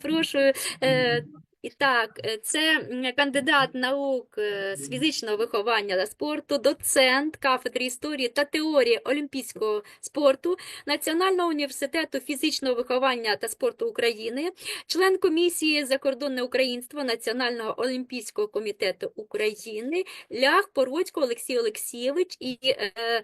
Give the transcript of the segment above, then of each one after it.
запрошую. Е, І так, е, це кандидат наук е, з фізичного виховання та спорту, доцент кафедри історії та теорії олімпійського спорту Національного університету фізичного виховання та спорту України, член комісії закордонне українство Національного олімпійського комітету України, Лях Породько Олексій Олексійович і е,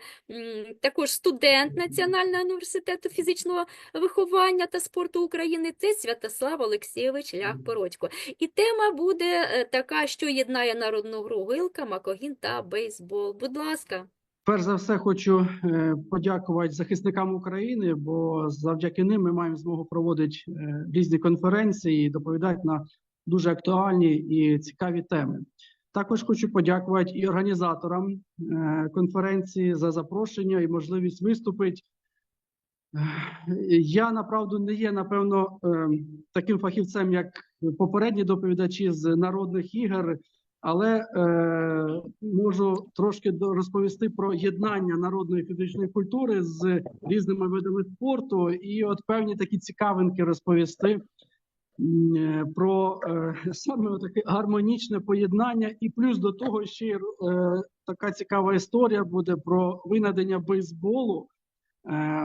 також студент Національного університету фізичного виховання та спорту України. Це Святослав Олексійович Лях Породько. І тема буде е, така, що єднає народну гру гилка, макогін та бейсбол. Будь ласка. Перш за все, хочу е, подякувати захисникам України, бо завдяки ним ми маємо змогу проводити е, різні конференції, і доповідати на дуже актуальні і цікаві теми. Також хочу подякувати і організаторам конференції за запрошення і можливість виступити. Я направду не є напевно е, таким фахівцем, як попередні доповідачі з народних ігор, але е, можу трошки розповісти про єднання народної фізичної культури з різними видами спорту, і от певні такі цікавинки розповісти е, про е, саме таке гармонічне поєднання, і плюс до того ще така цікава історія буде про винайдення бейсболу.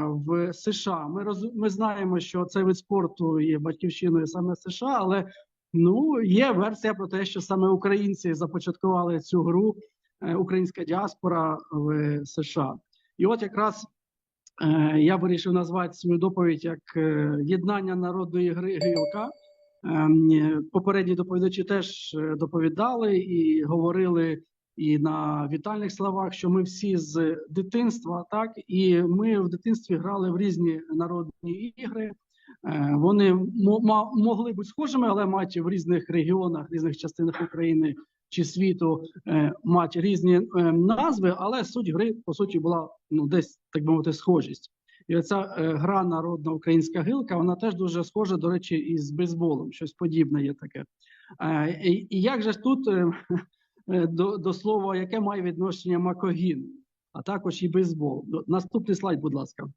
В США ми роз... ми знаємо, що цей вид спорту є батьківщиною саме США, але Ну, є версія про те, що саме українці започаткували цю гру, е, українська діаспора в США. І от якраз е, я вирішив назвати свою доповідь як е, єднання народної гри гилка. Ем, Попередні доповідачі теж доповідали і говорили і на вітальних словах, що ми всі з дитинства, так і ми в дитинстві грали в різні народні ігри. Е, Вони могли бути схожими, але мати в різних регіонах, різних частинах України чи світу е, мати різні е, назви, але суть гри по суті була ну десь так би мовити схожість. І оця гра народна українська гилка, вона теж дуже схожа, до речі, із бейсболом. Щось подібне є таке. І, як же тут до, до слова, яке має відношення макогін, а також і бейсбол? Наступний слайд, будь ласка.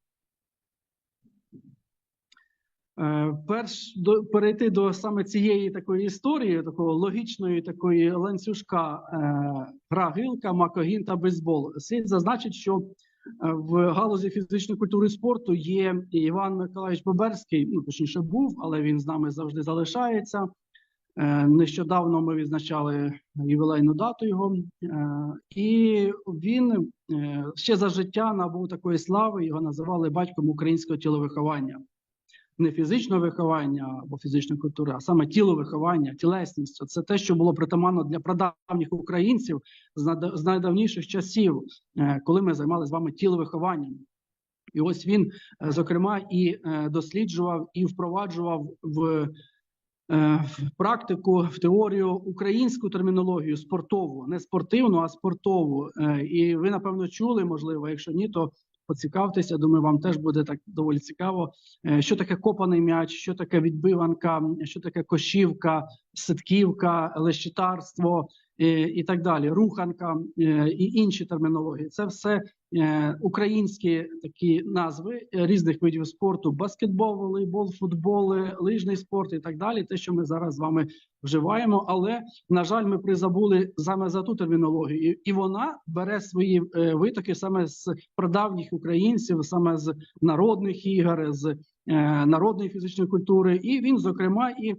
Е, Перш до перейти до саме цієї такої історії, такого логічної такої ланцюжка е, гра гилка, макогін та бейсбол. Слід зазначить, що е, в галузі фізичної культури спорту є Іван Миколаївич Боберський, ну точніше був, але він з нами завжди залишається. Е, Нещодавно ми відзначали ювілейну дату його, Е, і він е, ще за життя набув такої слави. Його називали батьком українського тіловиховання не фізичного виховання або фізичної культури, а саме тіловиховання, тілесність. Це те, що було притаманно для прадавніх українців з найдавніших часів, коли ми займалися з вами тіловихованням. І ось він, зокрема, і досліджував і впроваджував в, в практику, в теорію українську термінологію спортову, не спортивну, а спортову. Е, І ви, напевно, чули, можливо, якщо ні, то поцікавтеся. Думаю, вам теж буде так доволі цікаво. Е, Що таке копаний м'яч, що таке відбиванка, що таке кошівка, ситківка, лещитарство е, і так далі, руханка е, і інші термінології. Це все е, українські такі назви е, різних видів спорту: баскетбол, волейбол, футбол, е, лижний спорт і так далі. Те, що ми зараз з вами вживаємо, але на жаль, ми призабули саме за ту термінологію, і, вона бере свої е, витоки саме з прадавніх українців, саме з народних ігор, з е, народної фізичної культури, і він, зокрема, і е,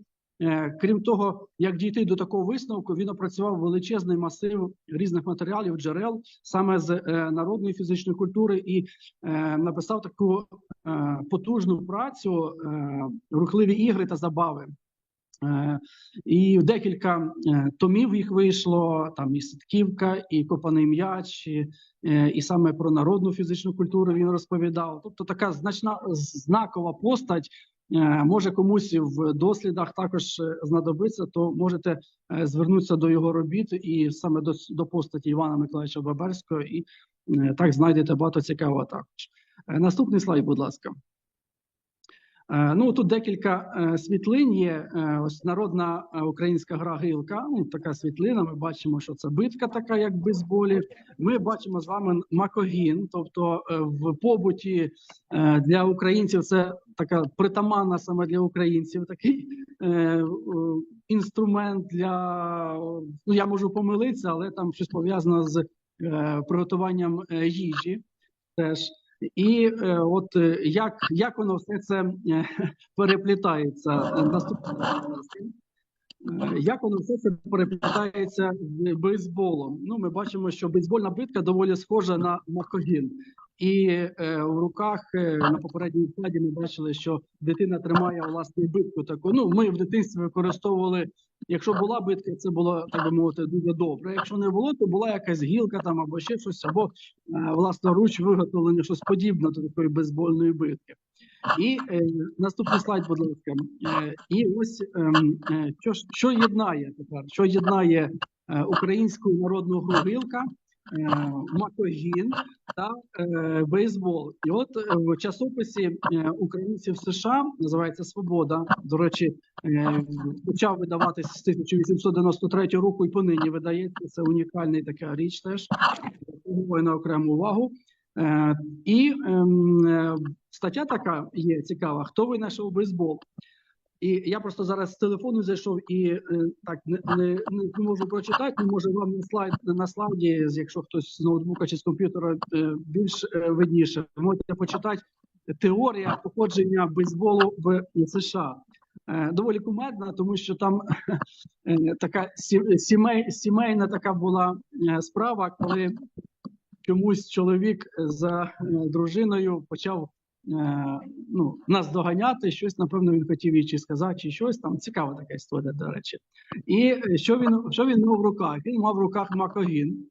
крім того, як дійти до такого висновку, він опрацював величезний масив різних матеріалів, джерел саме з е, народної фізичної культури, і е, написав таку е, потужну працю е, рухливі ігри та забави. Е, І декілька е, томів їх вийшло. Там і ситківка, і копаний м'яч, і, е, і саме про народну фізичну культуру він розповідав. Тобто така значна знакова постать. Е, Може комусь в дослідах також е, знадобиться, то можете е, звернутися до його робіт і саме до, до постаті Івана Миколаївича Баберського, і так знайдете багато цікавого також. Наступний слайд, будь ласка. Е, Ну тут декілька е, світлин є. Е, Ось народна українська гра гилка. Ну така світлина. Ми бачимо, що це битка, така як в бейсболі. Ми бачимо з вами макогін. Тобто в побуті для українців це така притаманна саме для українців. Такий інструмент для ну я можу помилитися, але там щось пов'язано з приготуванням їжі. Теж і е, от е, як, як воно все це е, переплітається наступне як воно все це переплітається з бейсболом? Ну, ми бачимо, що бейсбольна битка доволі схожа на макогін. І е, в руках е, на попередній стадії ми бачили, що дитина тримає власне битку таку. Ну, ми в дитинстві використовували. Якщо була битка, це було так би мовити дуже добре. Якщо не було, то була якась гілка там або ще щось, або е, власноруч виготовлення щось подібне до такої бейсбольної битки. І е, наступний слайд, будь ласка. Е, і ось ем, е, що, що єднає тепер? Що єднає е, українську народну гру макогін та е, бейсбол. І от е, в часописі е, українців США називається Свобода. До речі, е, почав видаватися з 1893 року і понині видається. Це унікальний така річ теж на окрему увагу. Е, і ем, е, стаття така є цікава: хто винайшов бейсбол? І я просто зараз з телефону зайшов і е, так не, не, не можу прочитати. ну, Може вам на слайд на слайді, якщо хтось з ноутбука чи з комп'ютера е, більш е, видніше, можете почитати теорія походження бейсболу в США. Доволі кумедна, тому що там така сімей, сімейна така була справа, коли чомусь чоловік за дружиною почав ну, нас доганяти. Щось, напевно, він хотів їй чи сказати, чи щось там. Цікава така історія, до речі. І е, що він, що він мав в руках? Він мав в руках макогін.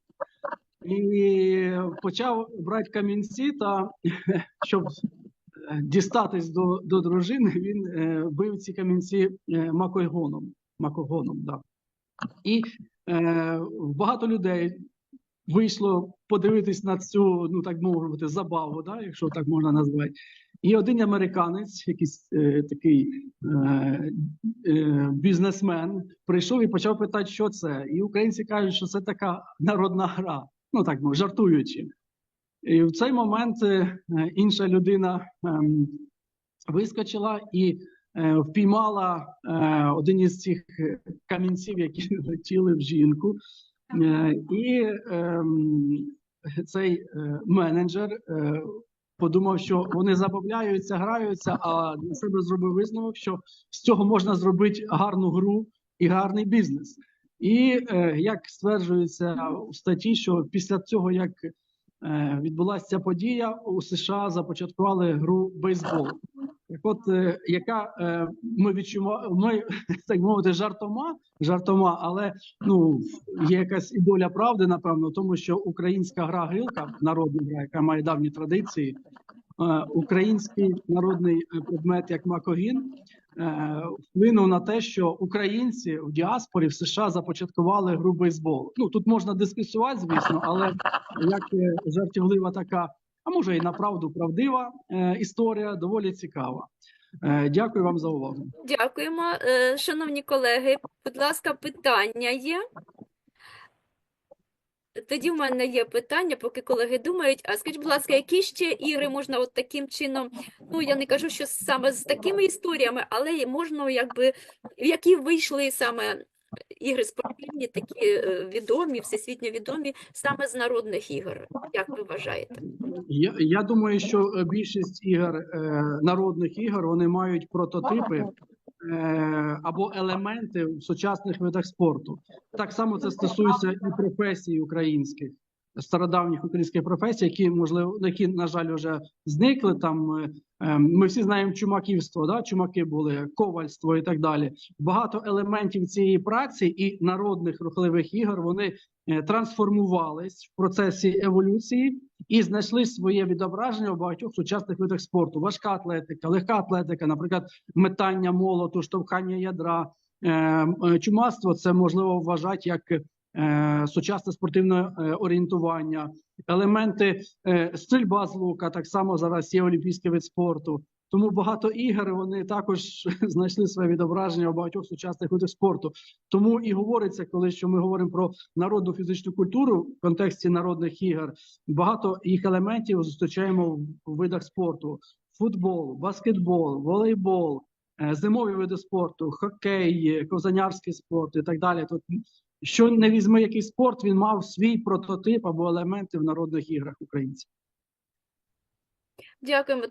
І почав брати камінці, та щоб е, дістатись до, до дружини, він е, бив ці камінці е, макогоном. макогоном да. І е, багато людей вийшло подивитись на цю, ну так мовити, забаву, да, якщо так можна назвати. І один американець, якийсь е, такий е, е, бізнесмен, прийшов і почав питати, що це. І українці кажуть, що це така народна гра, ну так мов, жартуючи. І в цей момент е, інша людина ем, вискочила і е, впіймала е, один із цих е, камінців, які летіли в жінку. Е, І ем, цей е, менеджер е, подумав, що вони забавляються, граються, а для себе зробив висновок, що з цього можна зробити гарну гру і гарний бізнес. І як стверджується у статті, що після цього, як відбулася ця подія, у США започаткували гру бейсбол. От, е, яка е, ми відчуваємо, ми так мовити, жартома, жартома, але ну є якась і доля правди, напевно, тому, що українська гра гилка, народна гра, яка має давні традиції, е, український народний предмет, як макогін, вплинув на те, що українці в діаспорі в США започаткували гру бейсбол. Ну тут можна дискусувати, звісно, але як жартівлива така, а може і направду правдива е, історія, доволі цікава. Е, Дякую вам за увагу. Дякуємо. Е, Шановні колеги, будь ласка, питання є? Тоді в мене є питання, поки колеги думають. А скажіть, будь ласка, які ще ігри можна от таким чином, ну я не кажу, що саме з такими історіями, але можна якби, які вийшли саме ігри спортивні, такі е, відомі, всесвітньо відомі, саме з народних ігор. Як ви вважаєте? Я, я думаю, що е, більшість ігор е, народних ігор вони мають прототипи або елементи в сучасних видах спорту. Так само це стосується і професій українських, стародавніх українських професій, які можливо, які на жаль вже зникли. Там е, е, ми всі знаємо чумаківство, да? чумаки були, ковальство і так далі. Багато елементів цієї праці і народних рухливих ігор вони е, трансформувались в процесі еволюції і знайшли своє відображення у багатьох сучасних видах спорту: важка атлетика, легка атлетика, наприклад, метання молоту, штовхання ядра. Е, е, Чумацтво це можливо вважати як сучасне спортивне е, орієнтування, елементи е, стрільба з лука. Так само зараз є олімпійський вид спорту. Тому багато ігор вони також знайшли своє відображення у багатьох сучасних видах спорту. Тому і говориться, коли що ми говоримо про народну фізичну культуру в контексті народних ігор. Багато їх елементів зустрічаємо в видах спорту: футбол, баскетбол, волейбол, е, зимові види спорту, хокей, е, ковзанярський спорт і так далі. Тут що не візьми який спорт, він мав свій прототип або елементи в народних іграх українців. Дякуємо.